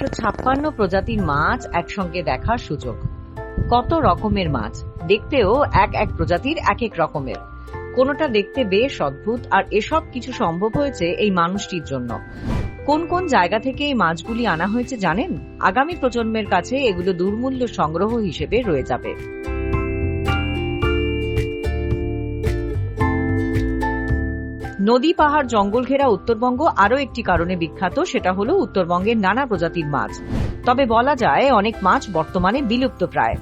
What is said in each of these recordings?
একশো ছাপ্পান্ন প্রজাতির মাছ একসঙ্গে দেখার সুযোগ। কত রকমের মাছ? দেখতেও এক এক প্রজাতির এক এক রকমের। কোনোটা দেখতে বেশ অদ্ভুত, আর এসব কিছু সম্ভব হয়েছে এই মানুষটির জন্য। কোন কোন জায়গা থেকে এই মাছগুলি আনা হয়েছে জানেন? আগামী প্রজন্মের কাছে এগুলো দুর্মূল্য সংগ্রহ হিসেবে রয়ে যাবে। নদী, পাহাড়, জঙ্গল ঘেরা উত্তরবঙ্গ আরও একটি কারণে বিখ্যাত, সেটা হলো উত্তরবঙ্গের নানা প্রজাতির মাছ। তবে বলা যায় অনেক মাছ বর্তমানে বিলুপ্ত প্রায়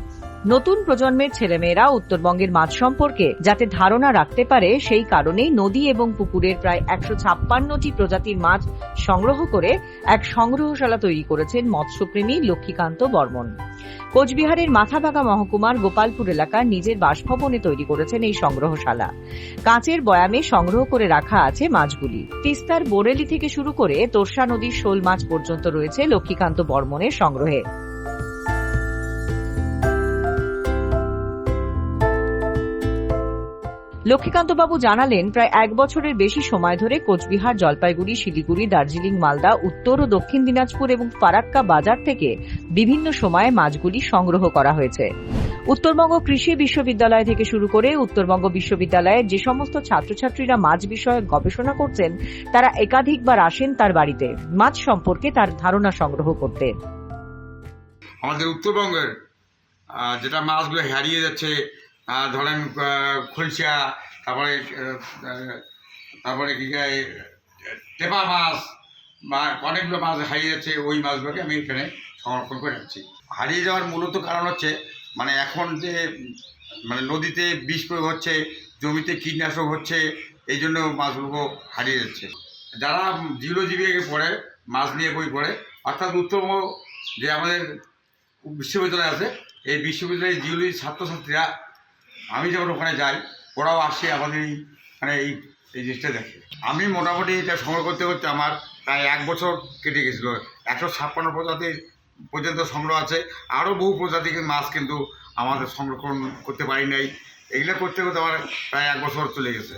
নতুন প্রজন্মের ছেলেমেয়েরা উত্তরবঙ্গের মাছ সম্পর্কে যাতে ধারণা রাখতে পারে, সেই কারণেই নদী এবং পুকুরের প্রায় একশো ছাপ্পান্নটি প্রজাতির মাছ সংগ্রহ করে এক সংগ্রহশালা তৈরি করেছেন মৎস্যপ্রেমী লক্ষ্মীকান্ত বর্মন। কোচবিহারের মাথাভাগা মহকুমার গোপালপুর এলাকার নিজের বাসভবনে তৈরি করেছেন এই সংগ্রহশালা। কাঁচের বয়ামে সংগ্রহ করে রাখা আছে মাছগুলি। তিস্তার বোরেলি থেকে শুরু করে তোরসা নদীর শোল মাছ পর্যন্ত রয়েছে লক্ষ্মীকান্ত বর্মনের সংগ্রহে। লক্ষ্মীকান্তবাবু জানালেন, প্রায় এক বছরের বেশি সময় ধরে কোচবিহার, জলপাইগুড়ি, শিলিগুড়ি, দার্জিলিং, মালদা, উত্তর ও দক্ষিণ দিনাজপুর এবং ফারাক্কা বাজার থেকে বিভিন্ন সময়ে মাছগুলি সংগ্রহ করা হয়েছে। উত্তরবঙ্গ কৃষি বিশ্ববিদ্যালয় থেকে শুরু করে উত্তরবঙ্গ বিশ্ববিদ্যালয়ের যে সমস্ত ছাত্রছাত্রীরা মাছ বিষয়ে গবেষণা করছেন, তারা একাধিকবার আসেন তার বাড়িতে, মাছ সম্পর্কে তার ধারণা সংগ্রহ করতে। আমাদের উত্তরবঙ্গের যেটা মাছগুলো হারিয়ে যাচ্ছে ধরেন আহ, তারপরে তারপরে কি গায়ে টেপা মাছ বা অনেকগুলো মাছ হারিয়ে যাচ্ছে ওই মাছগুলোকে আমি এখানে সংরক্ষণ করে রাখছি। হারিয়ে যাওয়ার মূলত কারণ হচ্ছে মানে এখন যে মানে নদীতে বিষ প্রয়োগ হচ্ছে জমিতে কীটনাশক হচ্ছে এই জন্য মাছগুলো হারিয়ে যাচ্ছে। যারা জিওলজি পড়ে মাছ নিয়ে বই পড়ে অর্থাৎ উত্তরবঙ্গ যে আমাদের বিশ্ববিদ্যালয় আছে এই বিশ্ববিদ্যালয়ের জিওলজি ছাত্রছাত্রীরা আমি যখন ওখানে যাই, ওরাও আসে আমাদের এই মানে এই এই জিনিসটা দেখে। আমি মোটামুটি এটা সংগ্রহ করতে করতে আমার প্রায় এক বছর কেটে গেছিল। একশো ছাপ্পান্ন প্রজাতির পর্যন্ত সংগ্রহ আছে। আরও বহু প্রজাতির মাছ কিন্তু আমাদের সংরক্ষণ করতে পারি নাই। এগুলো করতে করতে আমার প্রায় এক বছর চলে গেছে।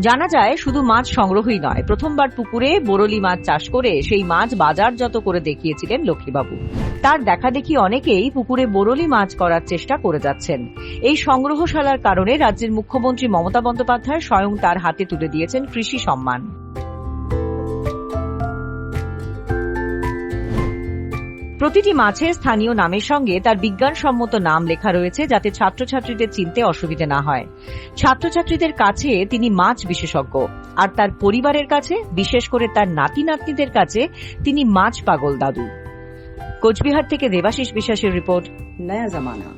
জানা যায়, শুধু মাছ সংগ্রহই নয়, প্রথমবার পুকুরে বোরলি মাছ চাষ করে সেই মাছ বাজারজাত করে দেখিয়েছিলেন লক্ষ্মীবাবু। তার দেখা দেখি অনেকেই পুকুরে বোরলি মাছ করার চেষ্টা করে যাচ্ছেন। এই সংগ্রহশালার কারণে রাজ্যের মুখ্যমন্ত্রী মমতা বন্দ্যোপাধ্যায় স্বয়ং তার হাতে তুলে দিয়েছেন কৃষি সম্মান। প্রতিটি মাছে স্থানীয় নামের সঙ্গে তার বিজ্ঞানসম্মত নাম লেখা রয়েছে যাতে ছাত্রছাত্রীদের চিনতে অসুবিধে না হয়। ছাত্রছাত্রীদের কাছে তিনি মাছ বিশেষজ্ঞ। আর তার পরিবারের কাছে, বিশেষ করে তার নাতি নাতনিদের কাছে, তিনি মাছ পাগল দাদু। কোচবিহার থেকে দেবাশিস বিশ্বাসের রিপোর্ট, নয়া জামানা।